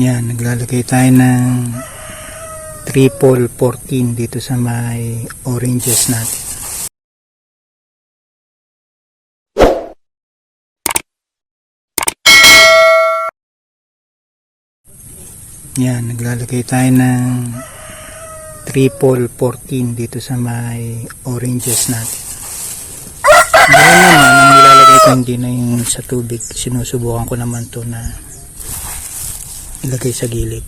Yan, naglalagay tayo ng triple 14 dito sa may oranges natin. Yan, naglalagay tayo ng triple 14 dito sa may oranges natin. Dahil naman, ang nilalagay ko hindi na yung sa tubig. Sinusubukan ko naman to na ilagay sa gilid.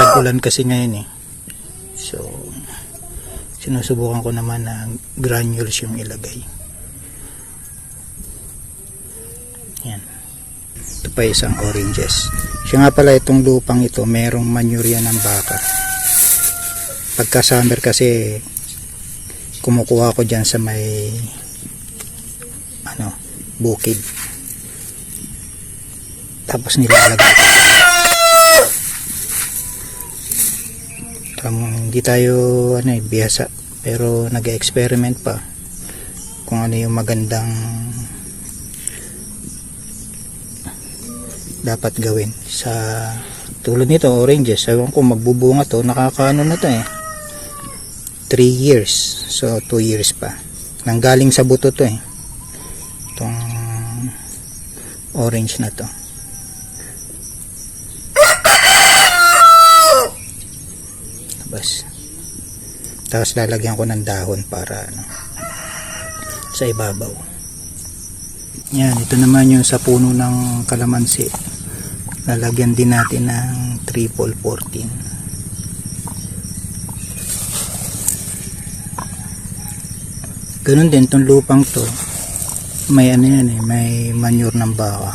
Tag-ulan kasi ngayon eh. So, sinusubukan ko naman na granules yung ilagay. Yan. Ito pa isang oranges. Siya nga pala itong lupang ito, merong manure ng baka. Pagka summer kasi, kumukuha ko dyan sa may bukid. Tapos nilalagay. Tam, hindi tayo ano eh, biyasa. Pero nag-experiment pa kung ano yung magandang dapat gawin sa tulad nito oranges ewan ko magbubunga to nakakaano na to eh 3 years so 2 years pa nanggaling sa buto to eh orange na to. Tapos tapos lalagyan ko ng dahon para ano sa ibabaw. Yan ito naman yung sa puno ng kalamansi. Lalagyan din natin ng triple 14 ganun din tong lupang to may ano yan eh may manure ng baka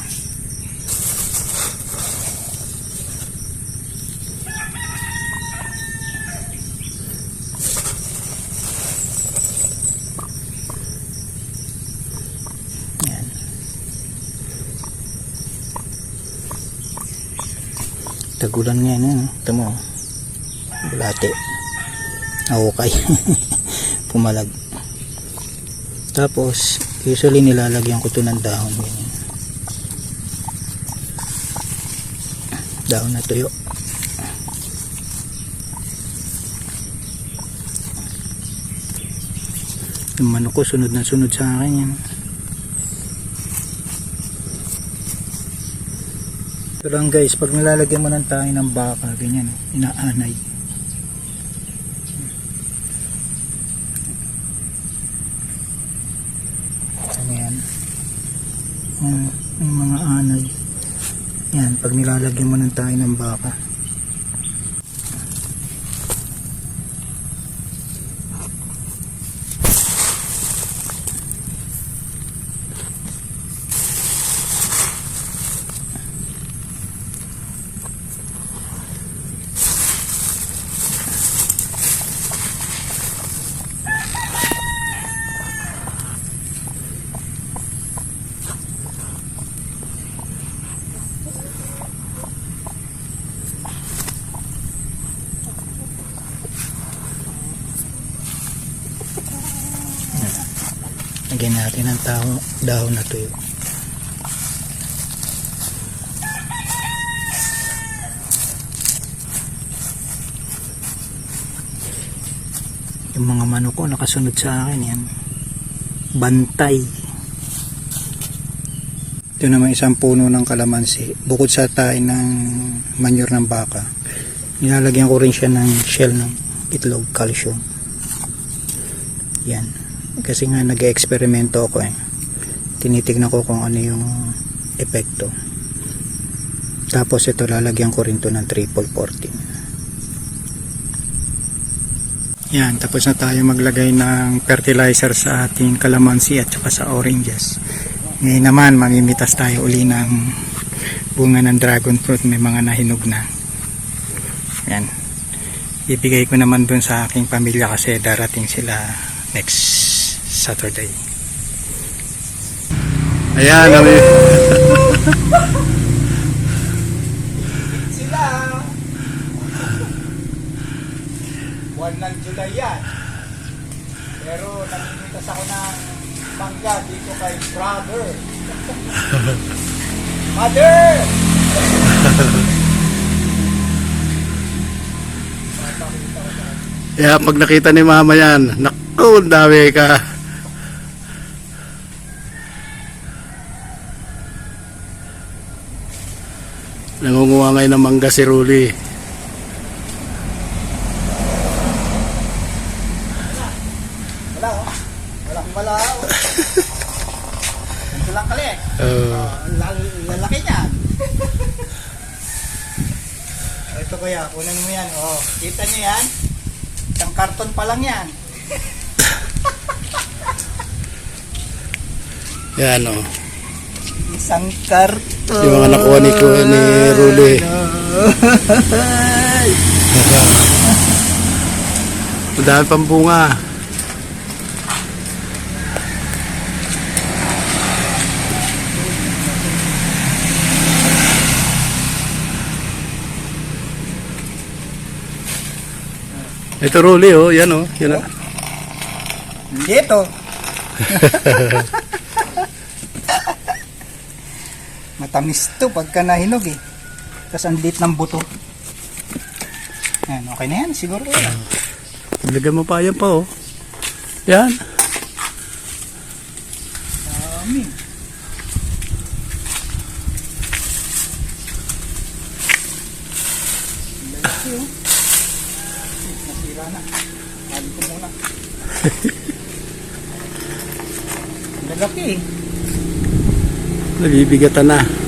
yan. Tagulan nga yan eh. ito mo bulate. Ahukay pumalag. Tapos usually nilalagyan ko to ng dahon ganyan. dahon na tuyo. Yung manok ko sunod na sunod sa akin yan. Lang guys. Pag nilalagyan mo ng tayo ng baka ganyan inaanay ano yan Hmm, yung mga anay yan pag nilalagyan mo ng tayo ng baka lagyan natin ng tao, dahon na tuyo. Yung mga manok ko nakasunod sa akin yan. Bantay. Ito naman isang puno ng kalamansi. Bukod sa tayo ng manure ng baka nilalagyan ko rin siya ng shell ng itlog calcium. Yan kasi nga nag-eksperimento ako eh. Tinitignan ko kung ano yung epekto. Tapos ito lalagyan ko rin to ng triple 14 yan tapos na tayo maglagay ng fertilizer sa ating kalamansi at saka sa oranges. Ngayon naman mamimitas tayo uli ng bunga ng dragon fruit. May mga nahinog na. Yan. Ibigay ko naman dun sa aking pamilya kasi darating sila next Saturday. Ayan, kami. sila. Buwan ng July yan. Pero namimitas ako ng mangga dito kay brother. Mother! Kaya pag nakita ni mama yan, naku, ang dami ka. Nangunguha ngayon ng mangga si Ruli. Wala oh. Walang wala oh. Ito lang kali. Uh, Lal- lalaki niyan. Ito kuya, kunin mo yan. Oh, kita niyo yan? Isang karton pa lang yan. yan o. Isang karton. Yung mga nakuha ni, ni Ruli. Ang dami pang bunga. Ito Ruli oh, yan oh. Yan oh. Dito. Matamis to pagka nahinog eh. Tapos ang lit ng buto. Yan, okay na yan. Siguro wala. Lagyan mo pa yan pa oh. Yan. Dami. Lalaki oh. Nasira na. Kali ko muna. Lalaki eh. Nabibigatan na.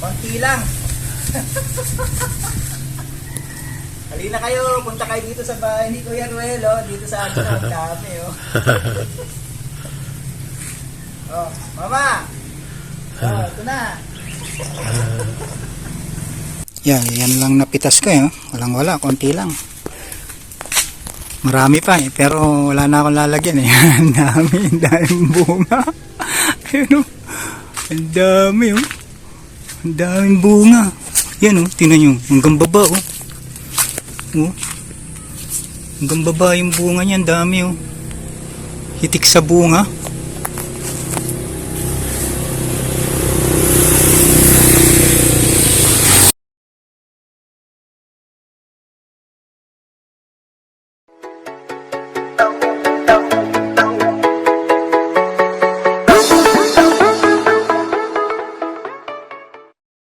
Konti lang. Halina kayo, punta kayo dito sa bahay ni Kuya Ruel, oh. dito sa atin, ang dami, oh. oh, mama! Oh, ito na. Yan, yan lang napitas ko, eh. oh. Walang wala, konti lang. Marami pa eh, pero wala na akong lalagyan eh. Ang dami, ang daming bunga. Ayun oh. Ang dami oh. Ang daming bunga. Yan oh, tingnan nyo. Hanggang baba oh. Oh. Hanggang baba yung bunga niya, ang dami oh. Hitik sa bunga.